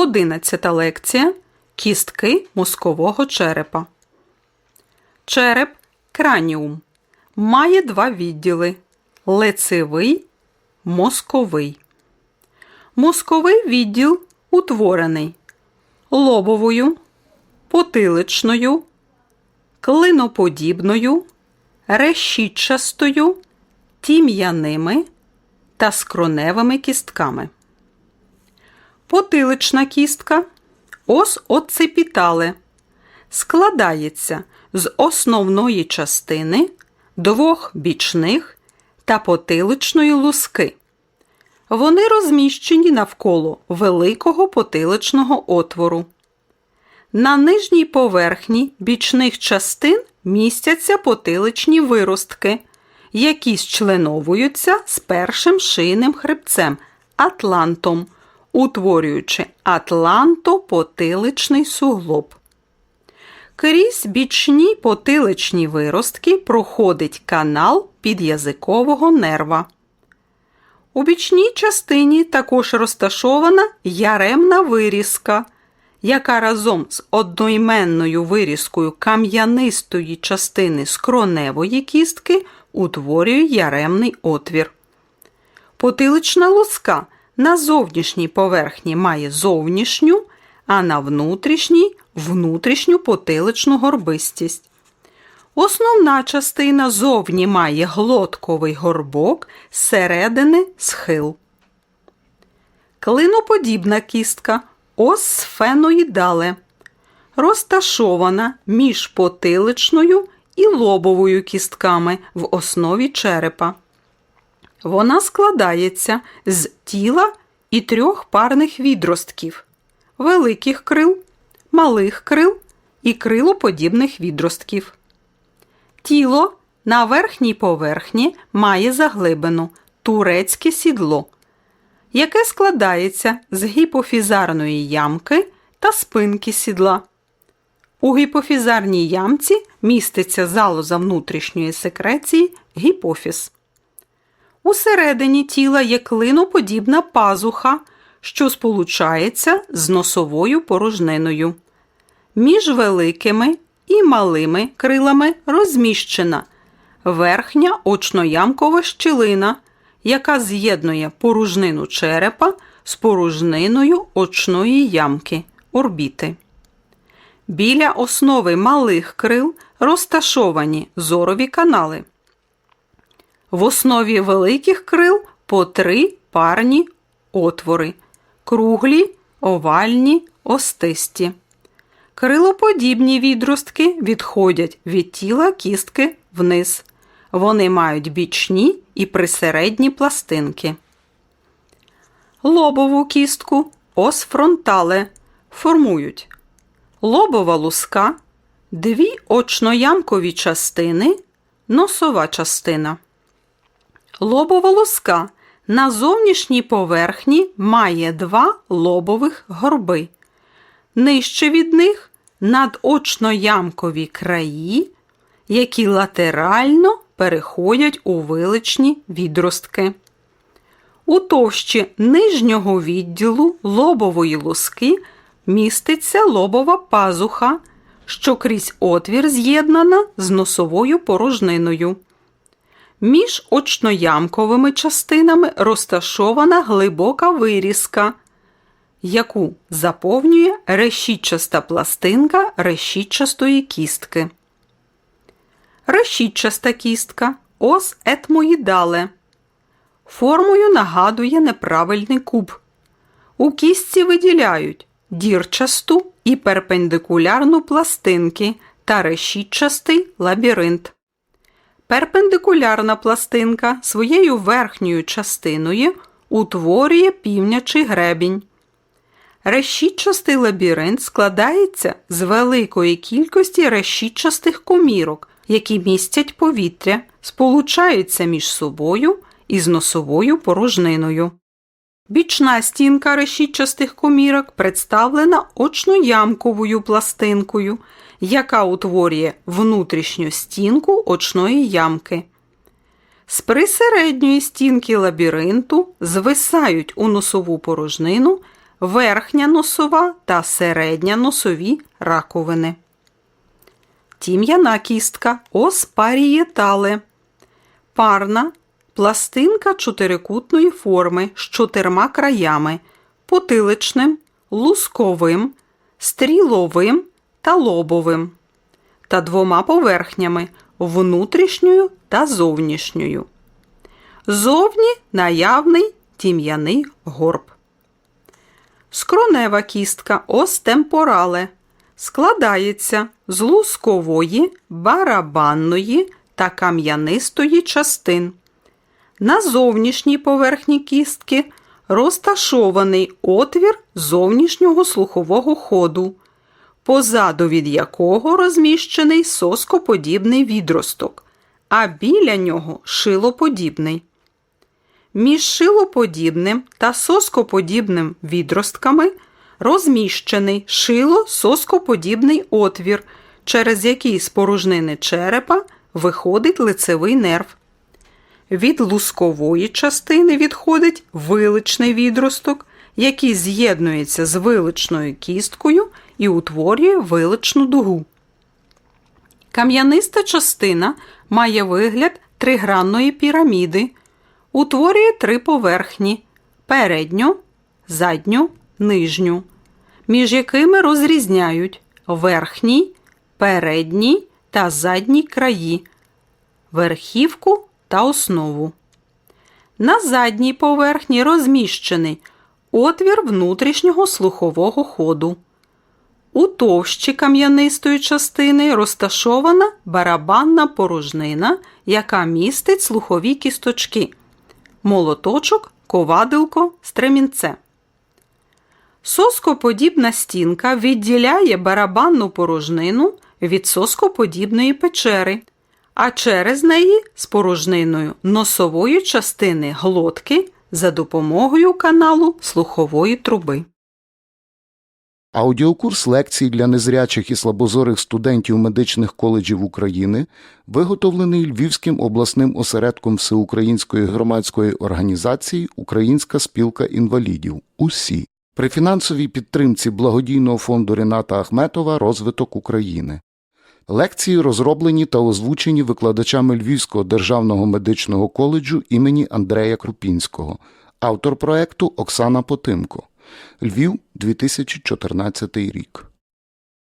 Одинадцята лекція Кістки мозкового черепа. Череп краніум має два відділи лицевий, мозковий. Мозковий відділ утворений лобовою, потиличною, клиноподібною, решітчастою, тім'яними та скроневими кістками. Потилична кістка ос оципітале складається з основної частини, двох бічних та потиличної луски. Вони розміщені навколо великого потиличного отвору. На нижній поверхні бічних частин містяться потиличні виростки, які зчленовуються з першим шийним хребцем атлантом, утворюючи атлантопотиличний суглоб. Крізь бічні потиличні виростки проходить канал підязикового нерва. У бічній частині також розташована яремна вирізка, яка разом з одноіменною вирізкою кам'янистої частини скроневої кістки утворює яремний отвір. Потилична луска на зовнішній поверхні має зовнішню, а на внутрішній внутрішню потиличну горбистість. Основна частина зовні має глотковий горбок, зсередини схил. Клиноподібна кістка осфеноїдале, розташована між потиличною і лобовою кістками в основі черепа. Вона складається з тіла і трьох парних відростків великих крил, малих крил і крилоподібних відростків. Тіло на верхній поверхні має заглибину турецьке сідло, яке складається з гіпофізарної ямки та спинки сідла. У гіпофізарній ямці міститься залоза внутрішньої секреції гіпофіз. Усередині тіла є клиноподібна пазуха, що сполучається з носовою порожниною. Між великими і малими крилами розміщена верхня очноямкова щілина, яка з'єднує порожнину черепа з порожниною очної ямки орбіти. Біля основи малих крил розташовані зорові канали. В основі великих крил по три парні отвори круглі, овальні, остисті. Крилоподібні відростки відходять від тіла кістки вниз. Вони мають бічні і присередні пластинки. Лобову кістку ос фронтале формують лобова луска, дві очноямкові частини, носова частина. Лобова луска на зовнішній поверхні має два лобових горби. Нижче від них надочноямкові краї, які латерально переходять у виличні відростки. У товщі нижнього відділу лобової луски міститься лобова пазуха, що крізь отвір з'єднана з носовою порожниною. Між очноямковими частинами розташована глибока вирізка, яку заповнює решітчаста пластинка решітчастої кістки. Решітчаста кістка ос етмоїдале. Формою нагадує неправильний куб. У кістці виділяють дірчасту і перпендикулярну пластинки та решітчастий лабіринт. Перпендикулярна пластинка своєю верхньою частиною утворює півнячий гребінь. Решітчастий лабіринт складається з великої кількості решітчастих комірок, які містять повітря, сполучаються між собою і з носовою порожниною. Бічна стінка решітчастих комірок представлена очноямковою пластинкою, яка утворює внутрішню стінку очної ямки. З присередньої стінки лабіринту звисають у носову порожнину верхня носова та середня носові раковини. Тім'яна кістка ос парієтале. Парна пластинка чотирикутної форми з чотирма краями потиличним, лусковим, стріловим та лобовим та двома поверхнями внутрішньою та зовнішньою. Зовні наявний тім'яний горб. Скронева кістка остемпорале складається з лускової, барабанної та кам'янистої частин. На зовнішній поверхні кістки розташований отвір зовнішнього слухового ходу, позаду від якого розміщений соскоподібний відросток, а біля нього шилоподібний. Між шилоподібним та соскоподібним відростками розміщений шило-соскоподібний отвір, через який з порожнини черепа виходить лицевий нерв. Від лускової частини відходить виличний відросток, який з'єднується з виличною кісткою і утворює виличну дугу. Кам'яниста частина має вигляд тригранної піраміди, утворює три поверхні передню, задню, нижню, між якими розрізняють верхній, передній та задній краї, верхівку та основу. На задній поверхні розміщений отвір внутрішнього слухового ходу. У товщі кам'янистої частини розташована барабанна порожнина, яка містить слухові кісточки, молоточок, ковадилко, стремінце. Соскоподібна стінка відділяє барабанну порожнину від соскоподібної печери, а через неї з порожниною носової частини глотки за допомогою каналу слухової труби. Аудіокурс лекцій для незрячих і слабозорих студентів медичних коледжів України виготовлений Львівським обласним осередком Всеукраїнської громадської організації Українська спілка інвалідів УСІ при фінансовій підтримці благодійного фонду Рената Ахметова Розвиток України. Лекції розроблені та озвучені викладачами Львівського державного медичного коледжу імені Андрея Крупінського, автор проекту Оксана Потимко. Львів, 2014 рік.